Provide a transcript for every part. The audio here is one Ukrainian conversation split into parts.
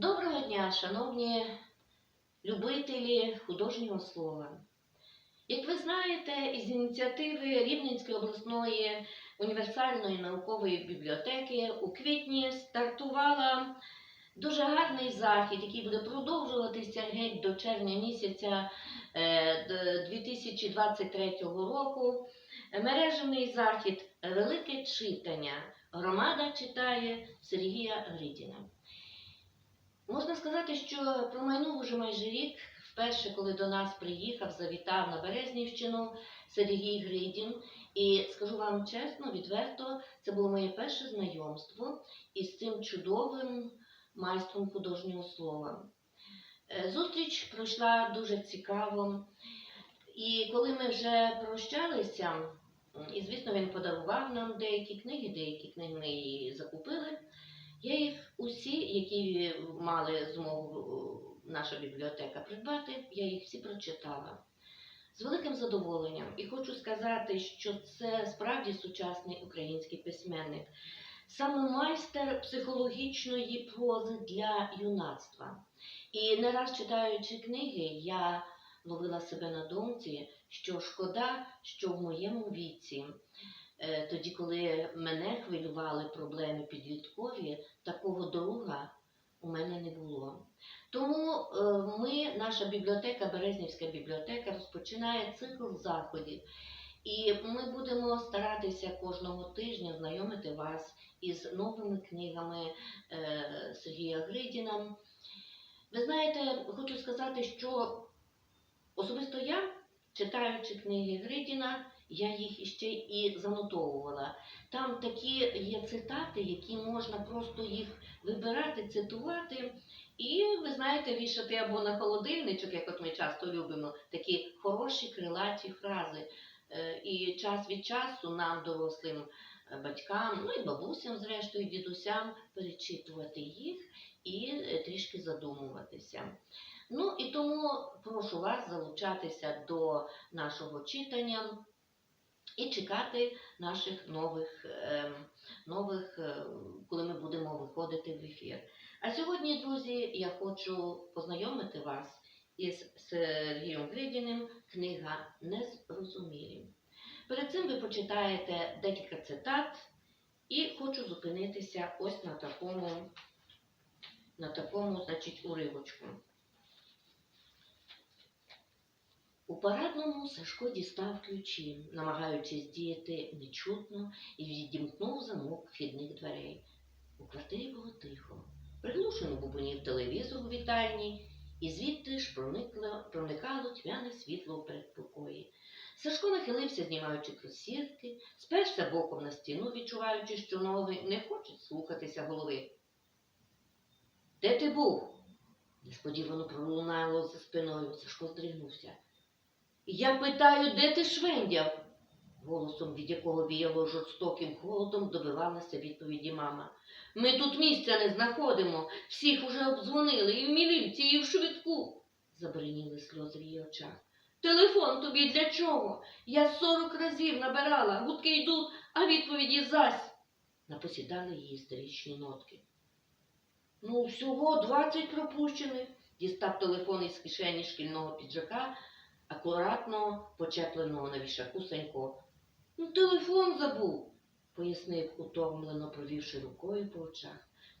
Доброго дня, шановні любителі художнього слова. Як ви знаєте, із ініціативи Рівненської обласної універсальної наукової бібліотеки у квітні стартувала дуже гарний захід, який буде продовжуватися геть до червня місяця е, 2023 року. Мережений захід Велике читання. Громада читає Сергія Гридіна. Можна сказати, що промайнув уже майже рік, вперше, коли до нас приїхав, завітав на Березнівщину Сергій Гридін. І скажу вам чесно, відверто, це було моє перше знайомство із цим чудовим майстром художнього слова. Е, Зустріч пройшла дуже цікаво. І коли ми вже прощалися, і звісно, він подарував нам деякі книги, деякі книги ми і закупили. Я їх усі, які мали змогу е, наша бібліотека придбати, я їх всі прочитала з великим задоволенням. І хочу сказати, що це справді сучасний український письменник, саме майстер психологічної прози для юнацтва. І не раз читаючи книги, я ловила себе на думці, що шкода, що в моєму віці. Е, Тоді, коли мене хвилювали проблеми підліткові, такого друга у мене не було. Тому е, ми, наша бібліотека, Березнівська бібліотека, розпочинає цикл заходів. І ми будемо старатися кожного тижня знайомити вас із новими книгами е, Сергія Гридіна. Ви знаєте, хочу сказати, що особисто я, читаючи книги Гридіна, я їх іще і занотовувала. Там такі є цитати, які можна просто їх вибирати, цитувати. І ви знаєте, вішати або на холодильничок, як от ми часто любимо, такі хороші крилаті фрази. Е, І час від часу нам, дорослим е, батькам, ну і бабусям, зрештою, дідусям, перечитувати їх і е, трішки задумуватися. Ну і тому прошу вас залучатися до нашого читання і чекати наших нових, ем, нових е, коли ми будемо виходити в ефір. А сьогодні, друзі, я хочу познайомити вас із Сергієм Гридіним книга Незрозумілі. Перед цим ви почитаєте декілька цитат і хочу зупинитися ось на такому, на такому значить, уривочку. У парадному Сашко дістав ключі, намагаючись діяти нечутно, і відімкнув замок вхідних дверей. У квартирі було тихо. Приглушено бубонів телевізор у вітальні, і звідти ж проникло, проникало тьмяне світло у передпокої. Сашко нахилився, знімаючи кросівки, сперся боком на стіну, відчуваючи, що ноги не хочуть слухатися голови. Де ти був? несподівано пролунало за спиною. Сашко здригнувся. Я питаю, де ти швендяв? Голосом, від якого віяло жорстоким холодом, добивалася відповіді мама. Ми тут місця не знаходимо, всіх уже обдзвонили і в міліції, і в швидку, забриніли сльози в її очах. Телефон тобі для чого? Я сорок разів набирала, гудки йдуть, а відповіді зась. Напосідали її істеричні нотки. Ну, всього двадцять пропущених. Дістав телефон із кишені шкільного піджака, акуратно почепленого на вішаку Санько. Ну, телефон забув, пояснив утомлено, провівши рукою по очах.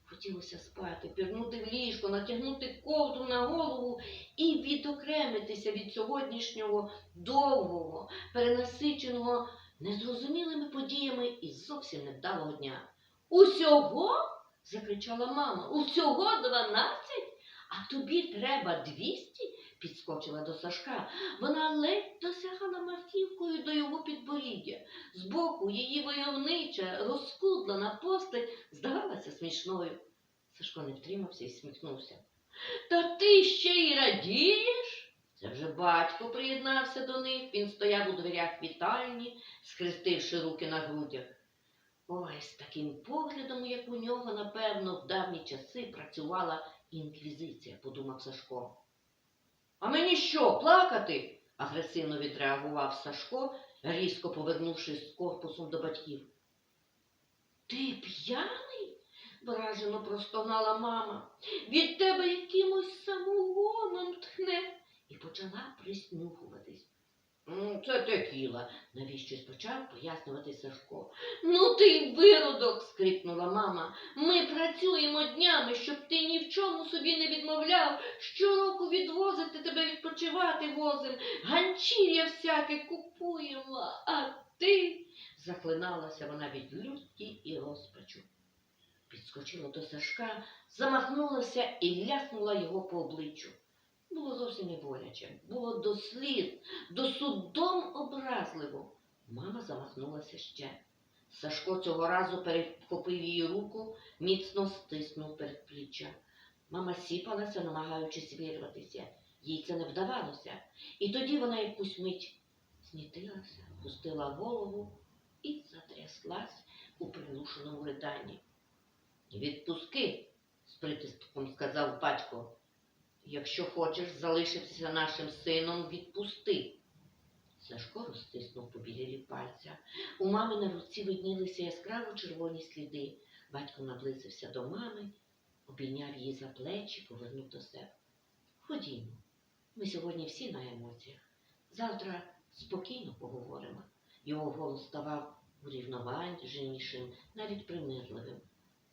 Хотілося спати, пірнути в ліжко, натягнути ковдру на голову і відокремитися від сьогоднішнього довгого, перенасиченого незрозумілими подіями і зовсім невдалого дня. Усього? закричала мама. Усього дванадцять? А тобі треба двісті? Підскочила до Сашка. Вона ледь досягала махівкою до його підборіддя. Збоку її войовнича, розкудлана постать здавалася смішною. Сашко не втримався і сміхнувся. Та ти ще й радієш? Це вже батько приєднався до них. Він стояв у дверях вітальні, схрестивши руки на грудях. Ой, з таким поглядом, як у нього, напевно, в давні часи працювала інквізиція, подумав Сашко. А мені що, плакати? агресивно відреагував Сашко, різко повернувшись з корпусом до батьків. Ти п'яний? вражено простонала мама. Від тебе якимось самогоном тхне. І почала приснюхуватись. «М, Це текіла, навіщось почав пояснювати Сашко. Ну ти виродок, скрикнула мама. Ми працюємо днями, щоб ти ні в чому собі не відмовляв. Щороку відвозити тебе відпочивати возим, ганчір'я всяке купуємо, а ти. Захлиналася вона від люті і розпачу. Підскочила до Сашка, замахнулася і ляснула його по обличчю. Було зовсім не боляче, було до сліз, до судом образливо. Мама замахнулася ще. Сашко цього разу перехопив її руку, міцно стиснув передпліччя. Мама сіпалася, намагаючись вирватися. Їй це не вдавалося. І тоді вона якусь мить знітилася, пустила голову і затряслась у приглушеному риданні. Відпуски, з притиском сказав батько. Якщо хочеш залишитися нашим сином, відпусти. Сашко розтиснув побілілі пальця. У мами на руці виднілися яскраво червоні сліди. Батько наблизився до мами, обійняв її за плечі, повернув до себе. Ходімо, ми сьогодні всі на емоціях. Завтра спокійно поговоримо. Його голос ставав урівноваженішим, навіть примирливим.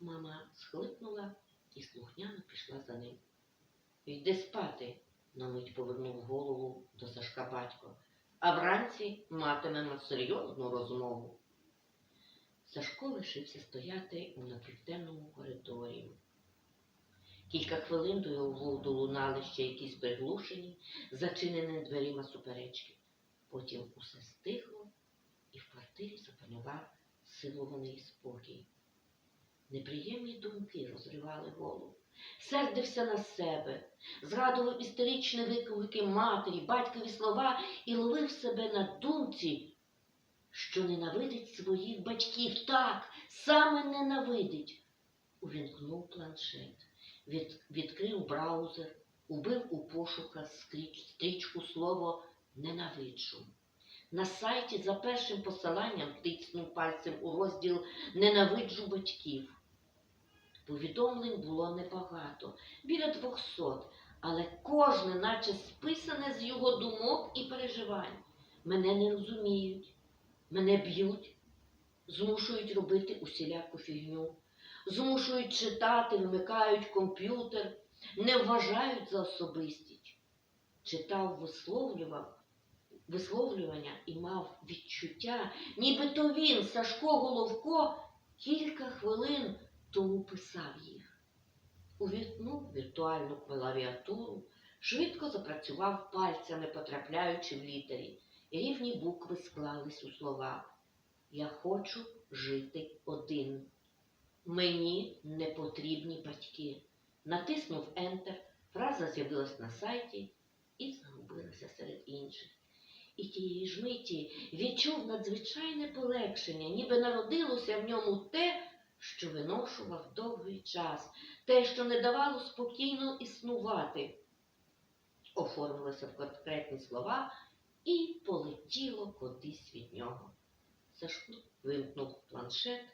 Мама схлипнула і слухняно пішла за ним. Йди спати, на мить повернув голову до Сашка батько, а вранці матимемо серйозну розмову. Сашко лишився стояти у напівтемному коридорі. Кілька хвилин до його вух долунали ще якісь приглушені, зачинені дверима суперечки. Потім усе стихло, і в квартирі запанував силований спокій. Неприємні думки розривали голову. Сердився на себе, згадував істеричні виклики матері, батькові слова і ловив себе на думці, що ненавидить своїх батьків. Так, саме ненавидить. Увімкнув планшет, від, відкрив браузер, убив у пошуках скріч- стрічку слово ненавиджу. На сайті за першим посиланням тицнув пальцем у розділ Ненавиджу батьків. Повідомлень було небагато, біля двохсот, але кожне, наче списане з його думок і переживань. Мене не розуміють, мене б'ють, змушують робити усіляку фігню, змушують читати, вимикають комп'ютер, не вважають за особистість. Читав, висловлював, висловлювання і мав відчуття, нібито він, Сашко Головко, кілька хвилин тому писав їх. Увімкнув віртуальну клавіатуру, швидко запрацював пальцями, потрапляючи в літері. Рівні букви склались у слова. Я хочу жити один. Мені не потрібні батьки. Натиснув Enter, фраза з'явилась на сайті і загубилася серед інших. І тієї ж миті відчув надзвичайне полегшення, ніби народилося в ньому те, що виношував довгий час, те, що не давало спокійно існувати, оформилося в конкретні слова і полетіло кудись від нього. Сашко вимкнув планшет,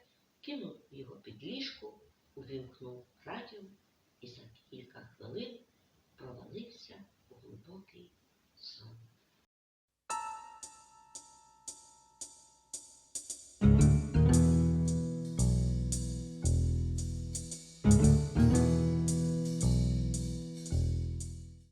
кинув його під ліжку, увімкнув радіо і за кілька хвилин провалився у глибокий сон.